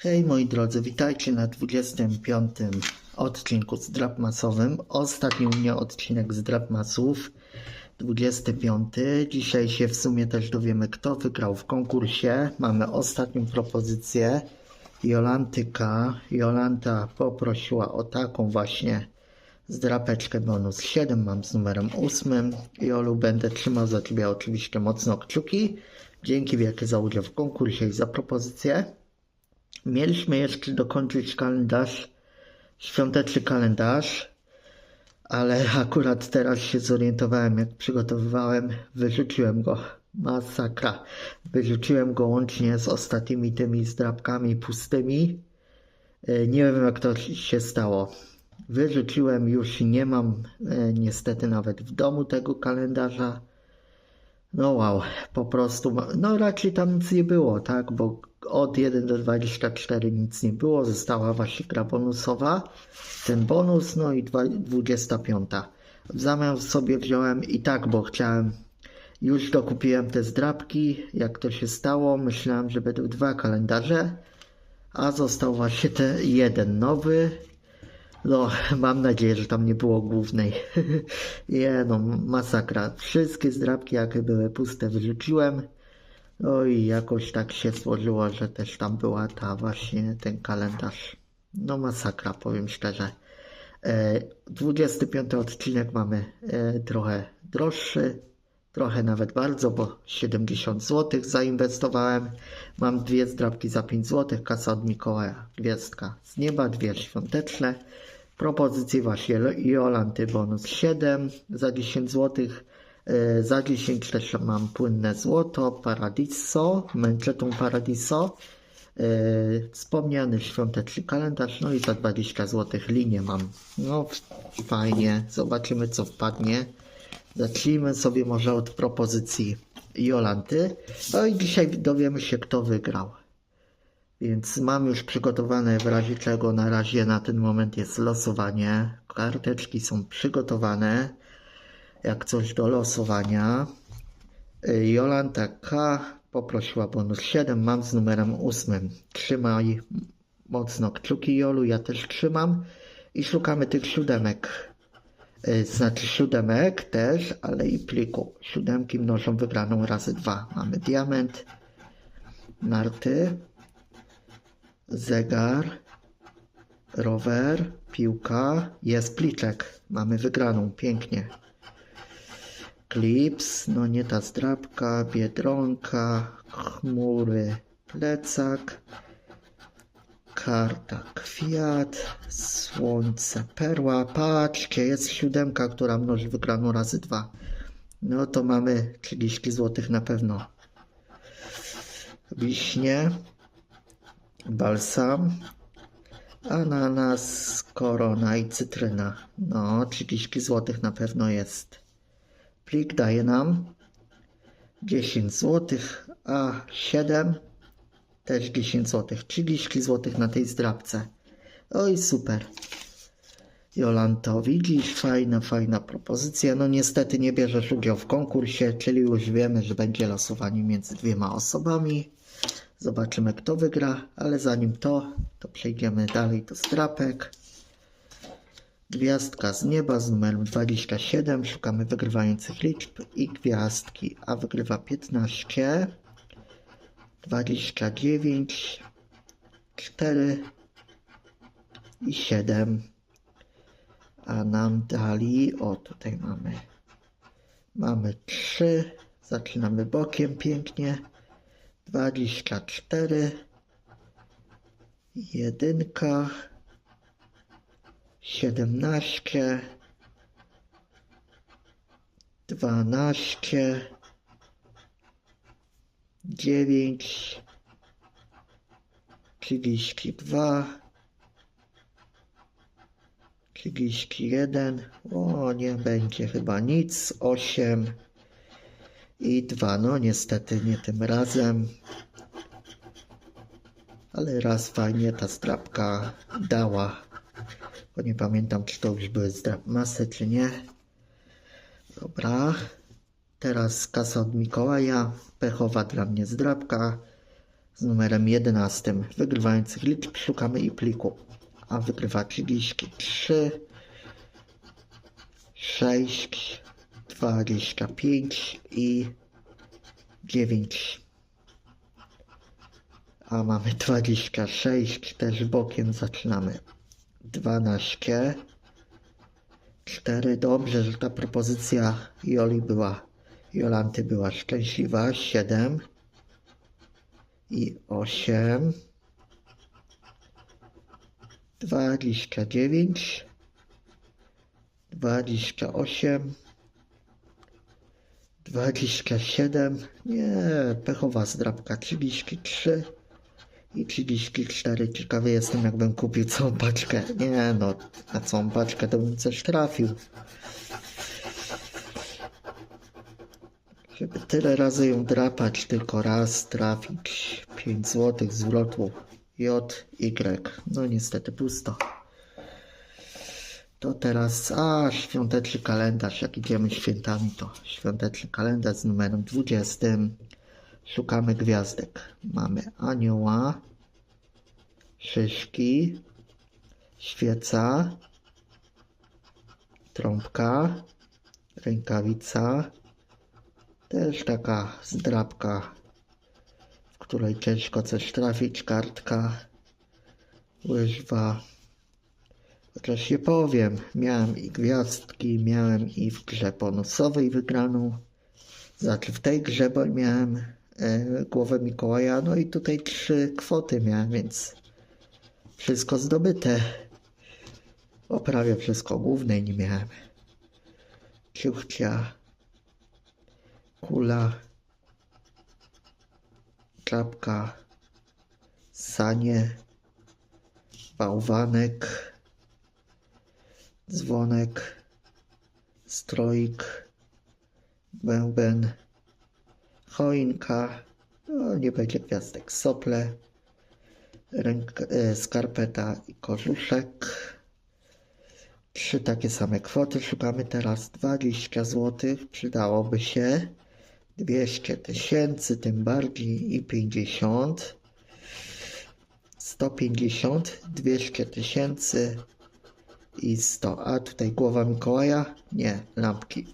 Hej moi drodzy, witajcie na 25 odcinku z Drapmasowym. Ostatni u mnie odcinek z Drapmasów, 25. Dzisiaj się w sumie też dowiemy kto wygrał w konkursie. Mamy ostatnią propozycję Jolantyka. Jolanta poprosiła o taką właśnie zdrapeczkę bonus 7, mam z numerem 8. Jolu, będę trzymał za Ciebie oczywiście mocno kciuki. Dzięki wielkie za udział w konkursie i za propozycję. Mieliśmy jeszcze dokończyć kalendarz, świąteczny kalendarz, ale akurat teraz się zorientowałem, jak przygotowywałem, wyrzuciłem go. Masakra. Wyrzuciłem go łącznie z ostatnimi tymi zdrabkami pustymi. E, Nie wiem, jak to się stało. Wyrzuciłem, już nie mam e, niestety nawet w domu tego kalendarza. No wow, po prostu, no raczej tam nic nie było, tak, bo od 1 do 24 nic nie było, została właśnie gra bonusowa, ten bonus, no i dwa- 25. W zamian sobie wziąłem i tak, bo chciałem, już dokupiłem te zdrabki, jak to się stało, myślałem, że będą dwa kalendarze, a został właśnie ten jeden nowy, no, mam nadzieję, że tam nie było głównej. Nie no, masakra. Wszystkie zdrabki, jakie były puste, wyrzuciłem. No i jakoś tak się złożyło, że też tam była ta właśnie ten kalendarz. No masakra, powiem szczerze. E, 25 odcinek mamy e, trochę droższy, trochę nawet bardzo, bo 70 zł zainwestowałem. Mam dwie zdrabki za 5 zł, kasa od Mikołaja, gwiazdka z nieba, dwie świąteczne. Propozycje właśnie Jolanty bonus 7 za 10 zł. E, Za 10 też mam płynne złoto, Paradiso, męczetą Paradiso. E, Wspomniany świąteczny kalendarz, no i za 20 zł linię mam. No fajnie, zobaczymy co wpadnie. Zacznijmy sobie może od propozycji Jolanty. No i dzisiaj dowiemy się kto wygrał. Więc mam już przygotowane w razie czego na razie na ten moment jest losowanie. Karteczki są przygotowane. Jak coś do losowania. Y, Jolanta K poprosiła bonus 7, mam z numerem 8. Trzymaj mocno kciuki Jolu, ja też trzymam. I szukamy tych siódemek. Y, Znaczy siódemek też, ale i pliku. Siódemki mnożą wygraną razy dwa. Mamy diament, narty, zegar, rower, piłka, jest pliczek. Mamy wygraną, pięknie. Klips, no nie ta zdrabka, biedronka, chmury, plecak, karta, kwiat, słońce, perła. Patrzcie, jest siódemka, która mnoży wygraną razy dwa. No to mamy 30 zł na pewno. Wiśnie, balsam, ananas, korona i cytryna. No, 30 zł na pewno jest. Plik daje nam 10 zł, a 7 też 10 zł. 30 zł na tej zdrabce. Oj, super. Jolanto, widzisz, fajna, fajna propozycja. No niestety nie bierzesz udziału w konkursie, czyli już wiemy, że będzie losowanie między dwiema osobami. Zobaczymy, kto wygra, ale zanim to, to przejdziemy dalej do strapek. Gwiazdka z nieba z numerem 27. Szukamy wygrywających liczb i gwiazdki, a wygrywa 15, 29, 4 i 7. A nam dali, o tutaj mamy, mamy 3. Zaczynamy bokiem pięknie. 24, jedynka, 17, 12, 9, 32, 31, o nie będzie chyba nic, 8 i 2, no niestety nie tym razem. Ale raz fajnie ta strapka dała. Bo nie pamiętam, czy to już były masy, czy nie. Dobra. Teraz kasa od Mikołaja. Pechowa dla mnie zdrapka. z numerem 11 wygrywających liczb szukamy i pliku. A wygrywa 33, 6, 25 i 9. A mamy 26, też bokiem zaczynamy. 12, 4. Dobrze, że ta propozycja Joli była, Jolanty była szczęśliwa. 7 i 8. 29, 28, 27, nie, pechowa zdrabka, 33 i 34. Ciekawy jestem, jakbym kupił całą paczkę. Nie no, na całą paczkę to bym coś trafił. Żeby tyle razy ją drapać, tylko raz trafić. 5 zł zwrotu. J, Y. No niestety pusto. To teraz, a świąteczny kalendarz, jak idziemy świętami, to świąteczny kalendarz z numerem 20. Szukamy gwiazdek. Mamy anioła, szyszki, świeca, trąbka, rękawica, też taka zdrabka, w której ciężko coś trafić, kartka, łyżwa. Chociaż nie powiem, miałem i gwiazdki, miałem i w grze bonusowej wygraną. Znaczy w tej grze, miałem głowę Mikołaja, no i tutaj trzy kwoty miałem, więc wszystko zdobyte. O prawie wszystko, głównej nie miałem. Ciuchcia, kula, czapka, sanie, bałwanek, dzwonek, stroik, bęben, choinka, no nie będzie gwiazdek, sople, ręk, e, skarpeta i kożuszek. Trzy takie same kwoty. Szukamy teraz 20 zł. Przydałoby się 200 tysięcy, tym bardziej i 50. 150, 200 tysięcy i 100. A tutaj głowa Mikołaja? Nie, lampki.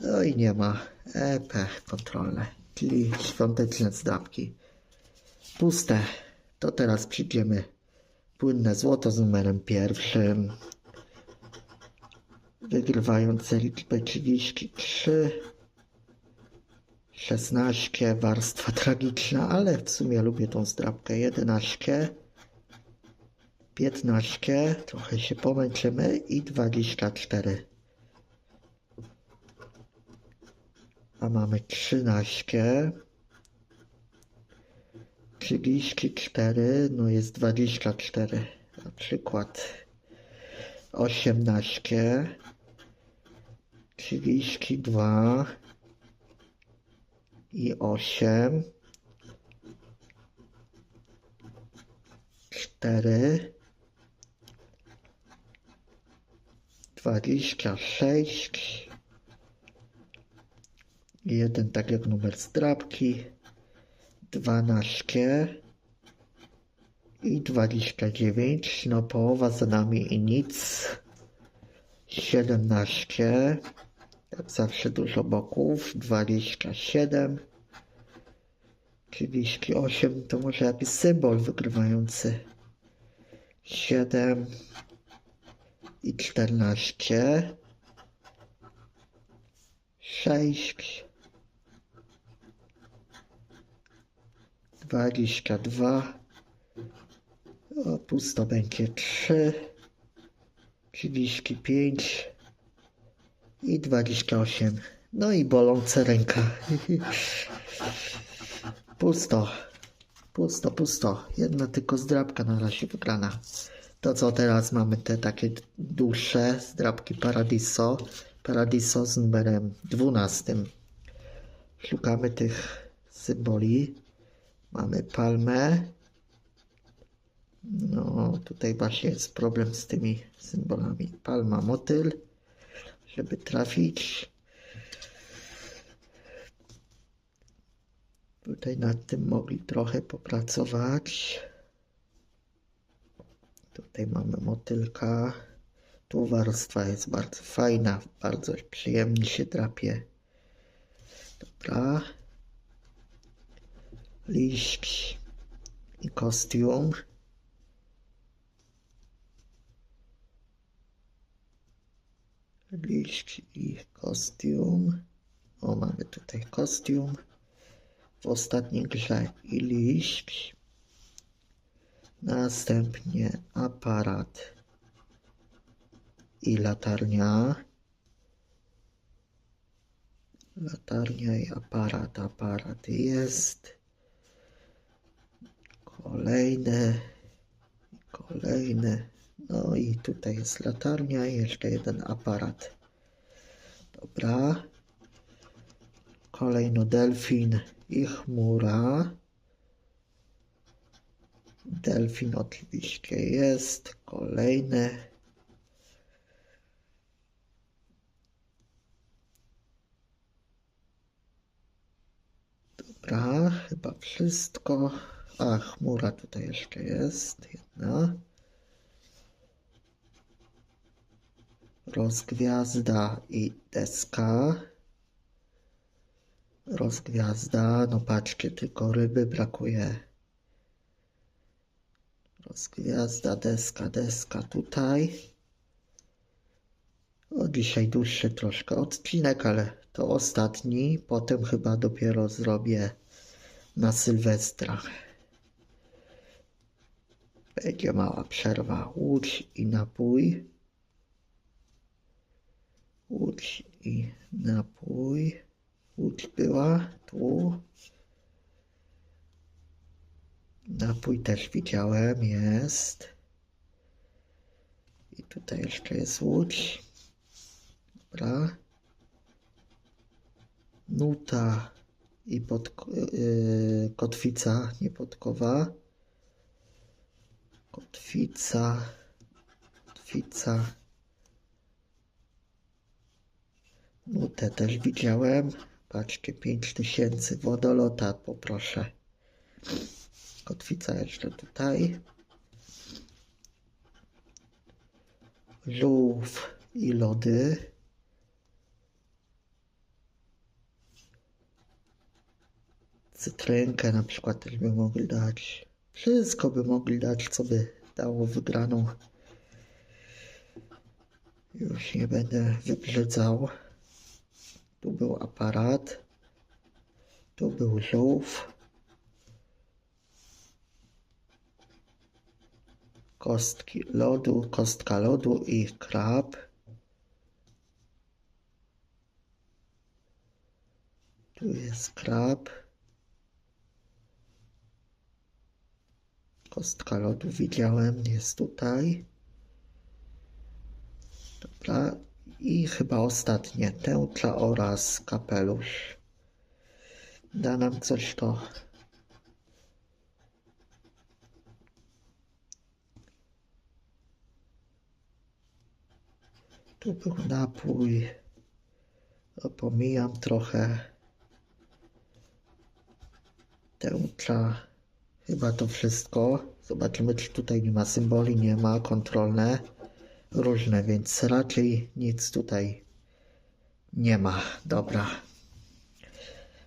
No i nie ma. EP kontrolne, czyli świąteczne zdrabki. Puste. To teraz przyjdziemy płynne złoto z numerem pierwszym. Wygrywające liczbę 33. 16, warstwa tragiczna, ale w sumie lubię tą zdrabkę. 11, 15, trochę się pomęczymy i 24. Mamy 13, 34, no jest 24, na przykład 18, 32 i 8, 4, 26, jeden tak jak numer zdrabki, 12 i 29, no połowa za nami i nic, 17, jak zawsze dużo boków, 27, 38 to może jakiś symbol wygrywający, 7 i 14, 6, 22, o, pusto będzie 3, 35 i 28. No i bolące ręka. Pusto. Pusto, pusto. Jedna tylko zdrabka na razie wygrana. To co teraz mamy te takie dłuższe zdrabki Paradiso. Paradiso z numerem 12. Szukamy tych symboli. Mamy palmę. No, tutaj właśnie jest problem z tymi symbolami. Palma, motyl, żeby trafić. Tutaj nad tym mogli trochę popracować. Tutaj mamy motylka. Tu warstwa jest bardzo fajna, bardzo przyjemnie się drapie. Dobra. Liść i kostium. Liść i kostium. O, mamy tutaj kostium. W ostatniej grze i liść. Następnie aparat i latarnia. Latarnia i aparat. Aparat jest. Kolejne. Kolejne. No i tutaj jest latarnia i jeszcze jeden aparat. Dobra. Kolejno delfin i chmura. Delfin oczywiście jest. Kolejne. Dobra, chyba wszystko. A, chmura tutaj jeszcze jest. Jedna. Rozgwiazda i deska. Rozgwiazda, no patrzcie, tylko ryby brakuje. Rozgwiazda, deska, deska tutaj. O, dzisiaj dłuższy troszkę odcinek, ale to ostatni. Potem chyba dopiero zrobię na Sylwestra. Będzie mała przerwa. Łódź i napój. Łódź i napój. Łódź była tu. Napój też widziałem, jest. I tutaj jeszcze jest łódź. Dobra. Nuta i pod, yy, kotwica, nie podkowa. Kotwica, kotwica. Nutę też widziałem. Patrzcie, 5000 wodolota poproszę. Kotwica jeszcze tutaj. Żółw i lody. Cytrynkę na przykład też by mogli dać. Wszystko by mogli dać, co by dało wygraną. Już nie będę wybrzydzał. Tu był aparat. Tu był żółw. Kostki lodu, kostka lodu i krab. Tu jest krab. Kostka lodu widziałem, jest tutaj. Dobra. I chyba ostatnie, tęcza oraz kapelusz. Da nam coś to. Tu był napój. Pomijam trochę. Tęcza. Chyba to wszystko. Zobaczymy, czy tutaj nie ma symboli, nie ma. Kontrolne różne, więc raczej nic tutaj nie ma. Dobra.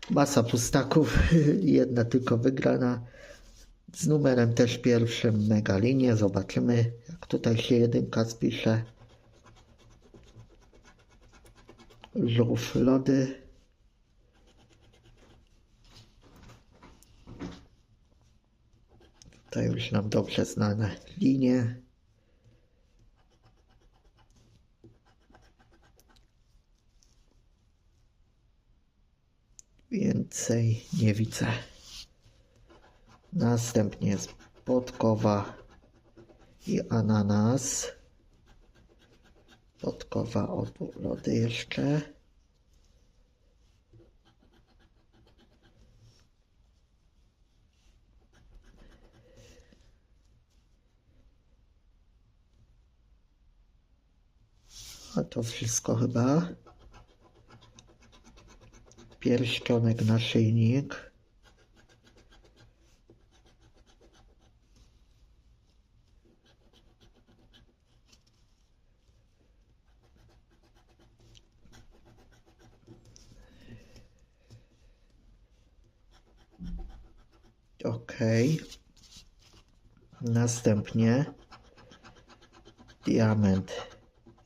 Masa pustaków, jedna tylko wygrana. Z numerem też pierwszym mega linię. Zobaczymy, jak tutaj się jedynka spisze. Żółw lody. Tutaj już nam dobrze znane linie. Więcej nie widzę. Następnie jest podkowa i ananas. Podkowa od lody jeszcze. A to wszystko chyba. Pierścionek na szyjnik. OK. Następnie diament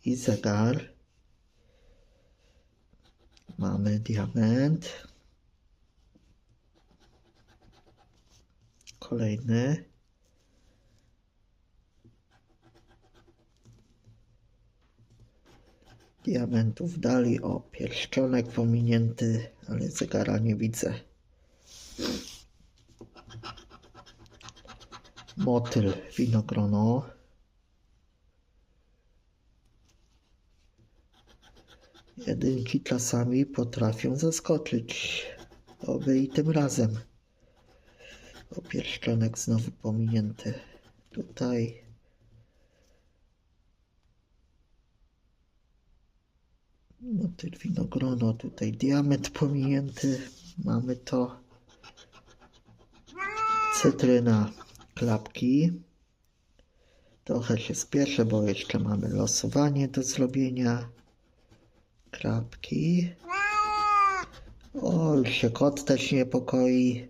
i zegar. Mamy diament. Kolejny. Diamentów dali. O, pierścionek pominięty, ale zegara nie widzę. Motyl, winogrono. Jedynki czasami potrafią zaskoczyć. Oby i tym razem. O, pierścionek znowu pominięty. Tutaj. Motyl, winogrono. Tutaj diament pominięty. Mamy to. Cytryna, klapki. Trochę się spieszę, bo jeszcze mamy losowanie do zrobienia. Klapki. O, się kot też niepokoi.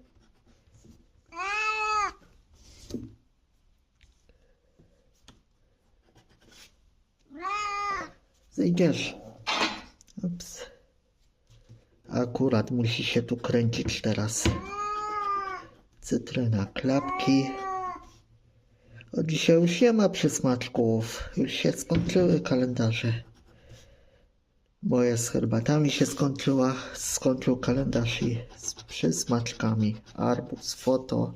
Zejdziesz. Ups. Akurat musi się tu kręcić teraz. Cytryna, klapki. O, dzisiaj już nie ma przysmaczków. Już się skończyły kalendarze. Moje z herbatami się skończyła. Skończył kalendarz i z przysmaczkami. Arbuz, foto.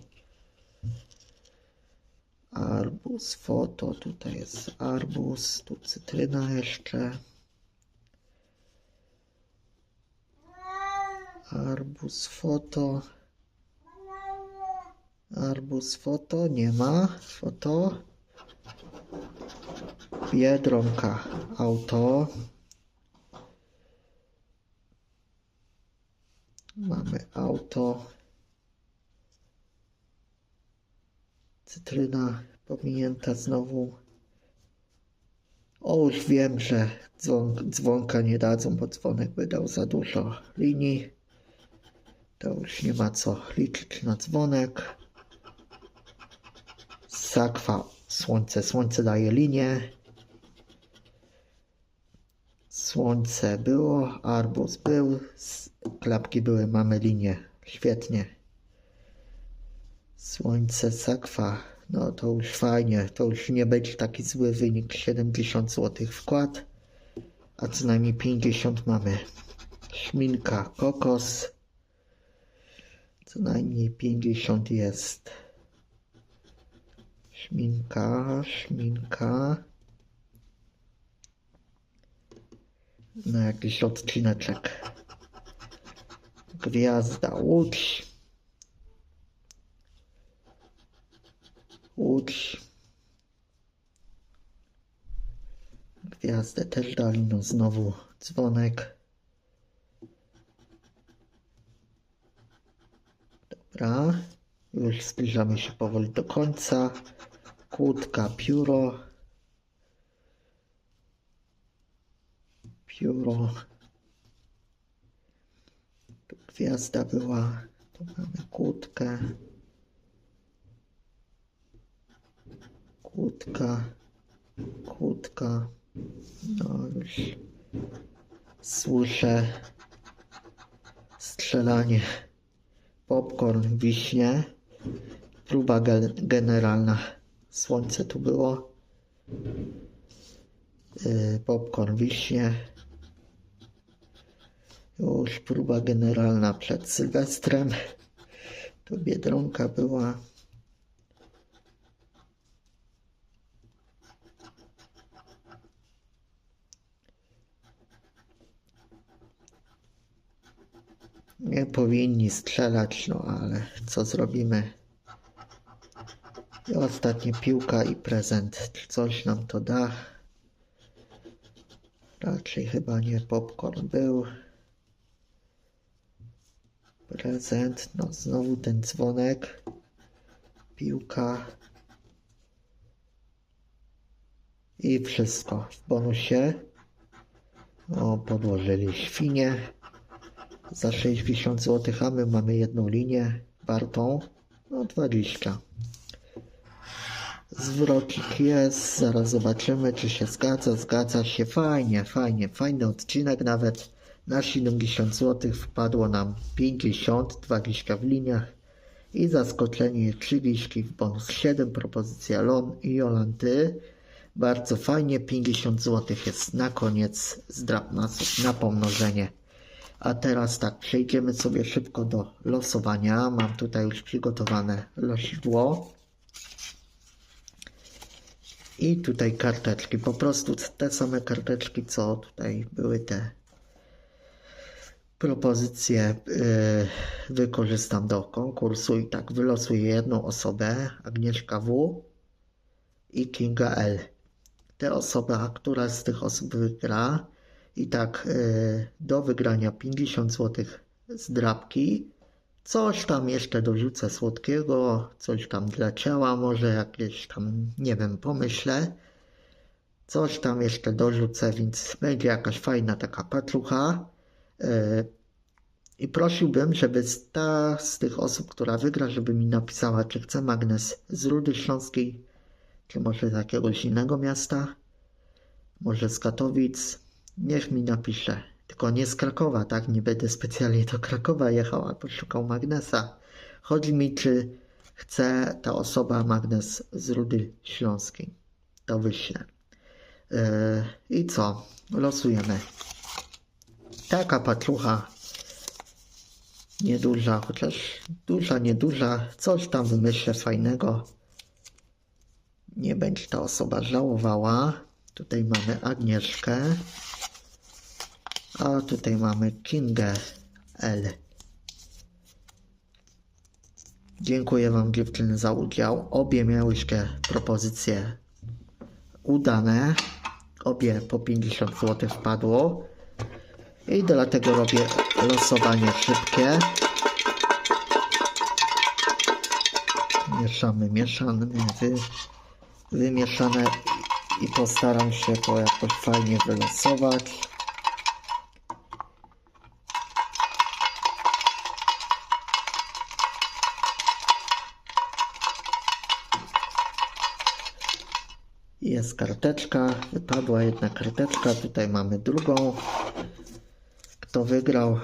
Arbuz, foto. Tutaj jest arbuz. Tu cytryna jeszcze. Arbuz, foto. Arbuz, foto. Nie ma. Foto. Biedronka, auto. Mamy auto. Cytryna pominięta znowu. O, już wiem, że dzwon, dzwonka nie dadzą, bo dzwonek by dał za dużo linii. To już nie ma co liczyć na dzwonek. Sakwa, słońce, słońce daje linię. Słońce było, arbuz był, klapki były, mamy linię. Świetnie. Słońce, sakwa. No to już fajnie, to już nie będzie taki zły wynik. 70 zł wkład, a co najmniej 50 mamy. Szminka, kokos. Co najmniej 50 jest. Szminka, szminka. Na jakiś odcineczek. Gwiazda Łódź. Łódź. Gwiazdę też dali, no znowu dzwonek. Dobra, już zbliżamy się powoli do końca. Kłódka, pióro. Pióro. Tu gwiazda była. Tu mamy kłódkę. Kłódka. Kłódka. No już słyszę strzelanie. Popcorn, wiśnie. Próba ge- generalna. Słońce tu było. Yy, popcorn, wiśnie. Już próba generalna przed Sylwestrem. Tu Biedronka była. Nie powinni strzelać, no ale co zrobimy? I ostatnie piłka i prezent. Coś nam to da? Raczej chyba nie popcorn był. Prezent, no znowu ten dzwonek. Piłka. I wszystko w bonusie. O, podłożyli świnie za 60 zł, a my mamy jedną linię wartą No 20. Zwrocik jest, zaraz zobaczymy, czy się zgadza. Zgadza się, fajnie, fajnie, fajny odcinek. Nawet na 70 zł wpadło nam 50, 20 w liniach i zaskoczenie 30 w bonus 7, propozycja Lon i Jolanty. Bardzo fajnie, 50 zł jest na koniec z drapmasów na pomnożenie. A teraz tak, przejdziemy sobie szybko do losowania. Mam tutaj już przygotowane losidło. I tutaj karteczki, po prostu te same karteczki, co tutaj były te propozycje yy, wykorzystam do konkursu i tak wylosuję jedną osobę, Agnieszka W i Kinga L. Te osoba, która z tych osób wygra i tak yy, do wygrania 50 zł z drapki, coś tam jeszcze dorzucę słodkiego, coś tam dla ciała, może jakieś tam, nie wiem, pomyślę. Coś tam jeszcze dorzucę, więc będzie jakaś fajna taka patrucha. Yy, I prosiłbym, żeby ta z tych osób, która wygra, żeby mi napisała, czy chce magnes z Rudy Śląskiej, czy może z jakiegoś innego miasta, może z Katowic. Niech mi napisze. Tylko nie z Krakowa, tak? Nie będę specjalnie do Krakowa jechał, a poszukał magnesa. Chodzi mi, czy chce ta osoba magnes z Rudy Śląskiej. To wyślę. Yy, I co? Losujemy. Taka patrucha. Nieduża, chociaż duża, nieduża. Coś tam wymyślę fajnego. Nie będzie ta osoba żałowała. Tutaj mamy Agnieszkę. A tutaj mamy Kingę L. Dziękuję Wam dziewczyny za udział. Obie miałyście propozycje udane. Obie po 50 zł wpadło. I dlatego robię losowanie szybkie. Mieszamy, mieszamy, wy, wymieszane i postaram się to jakoś fajnie wylosować. Jest karteczka, wypadła jedna karteczka, tutaj mamy drugą. Kto wygrał?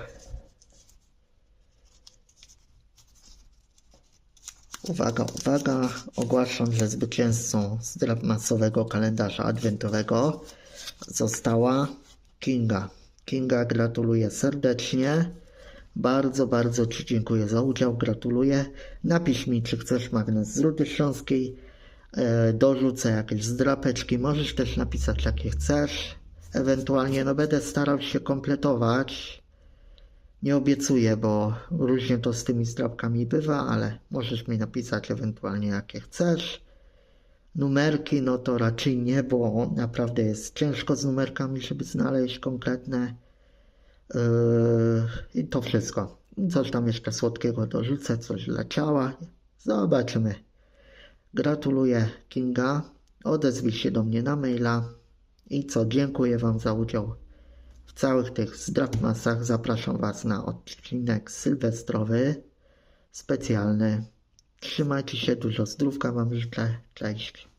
Uwaga, uwaga, ogłaszam, że zwycięzcą z masowego kalendarza adwentowego została Kinga. Kinga, gratuluję serdecznie. Bardzo, bardzo Ci dziękuję za udział, gratuluję. Napisz mi, czy chcesz magnes z Rudy Śląskiej. E, dorzucę jakieś zdrapeczki, możesz też napisać jakie chcesz. Ewentualnie no będę starał się kompletować. Nie obiecuję, bo różnie to z tymi zdrapkami bywa, ale możesz mi napisać ewentualnie jakie chcesz. Numerki no to raczej nie, bo naprawdę jest ciężko z numerkami, żeby znaleźć konkretne. Yy, I to wszystko. Coś tam jeszcze słodkiego dorzucę, coś dla ciała. Zobaczymy. Gratuluję Kinga. Odezwij się do mnie na maila. I co, dziękuję Wam za udział w całych tych zdrapmasach. Zapraszam Was na odcinek sylwestrowy, specjalny. Trzymajcie się, dużo zdrówka Wam życzę. Cześć.